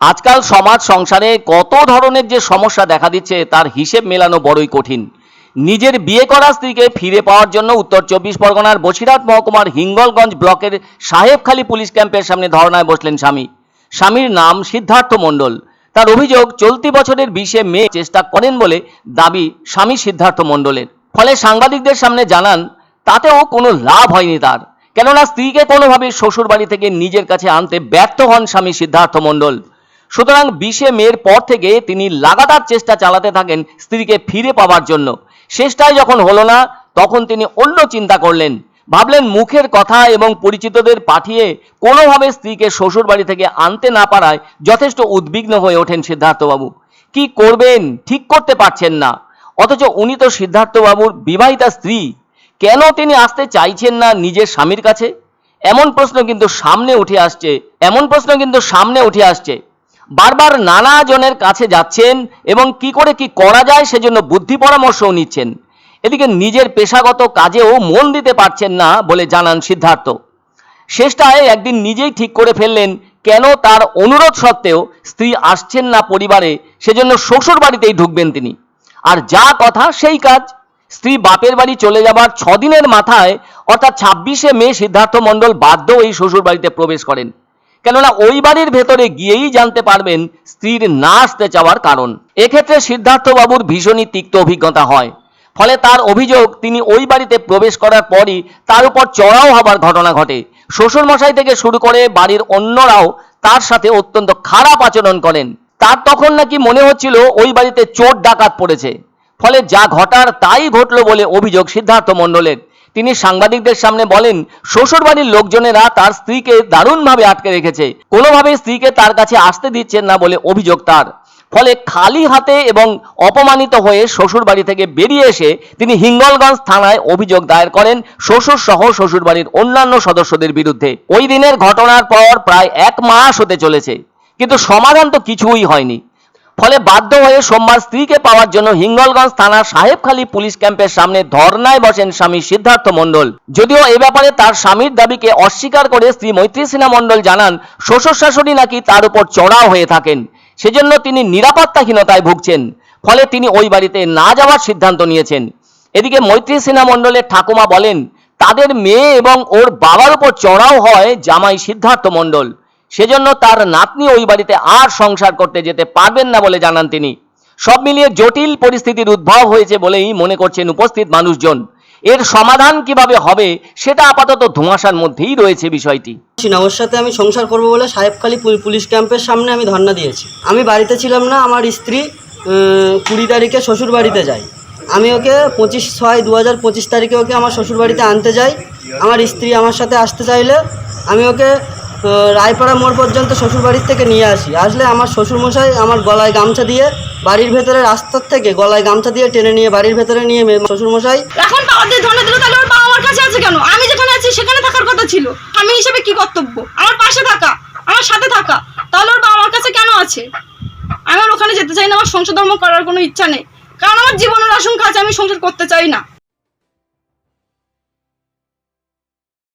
আজকাল সমাজ সংসারে কত ধরনের যে সমস্যা দেখা দিচ্ছে, তার হিসেব মেলানো বড়ই কঠিন। নিজের বিয়ে করা স্ত্রীকে ফিরে পাওয়ার জন্য উত্তর চব্বিশ পরগনার বসিরহাট মহকুমার হিঙ্গলগঞ্জ ব্লকের সাহেবখালী পুলিশ ক্যাম্পের সামনে ধর্নায় বসলেন স্বামী। স্বামীর নাম সিদ্ধার্থ মণ্ডল। তার অভিযোগ, চলতি বছরের বিশে মে চেষ্টা করেন বলে দাবি স্বামী সিদ্ধার্থ মণ্ডলের। ফলে সাংবাদিকদের সামনে জানান, তাতেও কোনো লাভ হয়নি তার। কেননা স্ত্রীকে কোনোভাবে শ্বশুর বাড়ি থেকে নিজের কাছে আনতে ব্যর্থ হন স্বামী সিদ্ধার্থ মণ্ডল। সুতরাং বিশে মেয়ের পর থেকে তিনি লাগাতার চেষ্টা চালাতে থাকেন স্ত্রীকে ফিরে পাওয়ার জন্য। শেষটায় যখন হলো না, তখন তিনি অন্য চিন্তা করলেন। ভাবলেন মুখের কথা এবং পরিচিতদের পাঠিয়ে কোনোভাবে স্ত্রীকে শ্বশুর বাড়ি থেকে আনতে না পারায় যথেষ্ট উদ্বিগ্ন হয়ে ওঠেন সিদ্ধার্থবাবু। কি করবেন? ঠিক করতে পারছেন না। অথচ উনি তো সিদ্ধার্থবাবুর বিবাহিতা স্ত্রী। কেন তিনি আসতে চাইছেন না নিজের স্বামীর কাছে? এমন প্রশ্ন কিন্তু সামনে উঠে আসছে, এমন প্রশ্ন কিন্তু সামনে উঠে আসছে। বারবার নানা জনের কাছে যাচ্ছেন এবং কি করে কি করা যায় সেজন্য বুদ্ধি পরামর্শও নিচ্ছেন। এদিকে নিজের পেশাগত কাজেও মন দিতে পারছেন না বলে জানান সিদ্ধার্থ। শেষটায় একদিন নিজেই ঠিক করে ফেললেন, কেন তার অনুরোধ সত্ত্বেও স্ত্রী আসছেন না পরিবারে, সেজন্য শ্বশুর বাড়িতেই ঢুকবেন তিনি। আর যা কথা সেই কাজ স্ত্রী বাপের বাড়ি চলে যাবার ছদিনের মাথায়, অর্থাৎ ছাব্বিশে মে সিদ্ধার্থ মণ্ডল বাধ্য এই শ্বশুর বাড়িতে প্রবেশ করেন। কেননা ওই বাড়ির ভেতরে গিয়েই জানতে পারবেন স্ত্রীর না আসতে চাওয়ার কারণ। এক্ষেত্রে সিদ্ধার্থবাবুর ভীষণই তিক্ত অভিজ্ঞতা হয়। ফলে তার অভিযোগ, তিনি ওই বাড়িতে প্রবেশ করার পরই তার উপর চড়াও হবার ঘটনা ঘটে। শ্বশুরমশাই থেকে শুরু করে বাড়ির অন্যরাও তার সাথে অত্যন্ত খারাপ আচরণ করেন। তার তখন নাকি মনে হচ্ছিল ওই বাড়িতে চোর ডাকাত পড়েছে। ফলে যা ঘটার তাই ঘটলো বলে অভিযোগ সিদ্ধার্থ মণ্ডলের। তিনি সাংবাদিকদের সামনে বলেন, শ্বশুরবাড়ির লোকজনেরা তার স্ত্রীকে দারুণভাবে আটকে রেখেছে। কোনোভাবে স্ত্রীকে তার কাছে আসতে দিচ্ছেন না বলে অভিযোগ তার। ফলে খালি হাতে এবং অপমানিত হয়ে শ্বশুর বাড়ি থেকে বেরিয়ে এসে তিনি হিঙ্গলগঞ্জ থানায় অভিযোগ দায়ের করেন শ্বশুর সহ শ্বশুর বাড়ির অন্যান্য সদস্যদের বিরুদ্ধে। ওই দিনের ঘটনার পর প্রায় এক মাস হতে চলেছে। কিন্তু সমাধান তো কিছুই হয়নি। ফলে বাধ্য হয়ে সোমবার স্ত্রীকে পাওয়ার জন্য হিঙ্গলগঞ্জ থানার সাহেবখালী পুলিশ ক্যাম্পের সামনে ধর্নায় বসেন স্বামী সিদ্ধার্থ মণ্ডল। যদিও এ ব্যাপারে তার স্বামীর দাবিকে অস্বীকার করে স্ত্রী মৈত্রী সিনহা মণ্ডল জানান, শ্বশুর শাশুড়ি নাকি তার উপর চড়াও হয়ে থাকেন। সেজন্য তিনি নিরাপত্তাহীনতায় ভুগছেন। ফলে তিনি ওই বাড়িতে না যাওয়ার সিদ্ধান্ত নিয়েছেন। এদিকে মৈত্রী সিনহা মণ্ডলের ঠাকুমা বলেন, তাদের মেয়ে এবং ওর বাবার উপর চড়াও হয় জামাই সিদ্ধার্থ মণ্ডল। সেজন্য তার নাতনি ওই বাড়িতে আর সংসার করতে যেতে পারবেন না বলে জানান তিনি। সব মিলিয়ে জটিল পরিস্থিতির উদ্ভব হয়েছে বলেই মনে করছেন উপস্থিত মানুষজন। এর সমাধান কীভাবে হবে সেটা আপাতত ধোঁয়াশার মধ্যেই রয়েছে বিষয়টি। ওর সাথে আমি সংসার করব বলে সাহেবখালী পুল- পুলিশ ক্যাম্পের সামনে আমি ধর্ণা দিয়েছি। আমি বাড়িতে ছিলাম না, আমার স্ত্রী কুড়ি তারিখে শ্বশুর বাড়িতে যায়। আমি ওকে পঁচিশ ছয় দু হাজার পঁচিশ তারিখে ওকে আমার শ্বশুর বাড়িতে আনতে যাই। আমার স্ত্রী আমার সাথে আসতে চাইলে আমি ওকে আহ, রায়পাড়া মোড় পর্যন্ত শ্বশুর বাড়ির থেকে নিয়ে আসি। আসলে আমার শ্বশুরমশাই আমার গলায় গামছা দিয়ে বাড়ির ভেতরে রাস্তার থেকে গলায় গামছা দিয়ে টেনে নিয়ে বাড়ির ভেতরে নিয়ে শ্বশুরমশাই এখন বাবার দিয়ে তাহলে ওর বাবা আমার কাছে আছে কেন? আমি যেখানে আছি সেখানে থাকার কথা ছিল। আমি হিসেবে কি কর্তব্য? আমার পাশে থাকা আমার সাথে থাকা তাহলে ওর বাবা আমার কাছে কেন আছে? আমি আর ওখানে যেতে চাই না আমার সংসার ধর্ম করার কোনো ইচ্ছা নেই। কারণ আমার জীবনের আশঙ্কা আছে আমি সংসার করতে চাই না।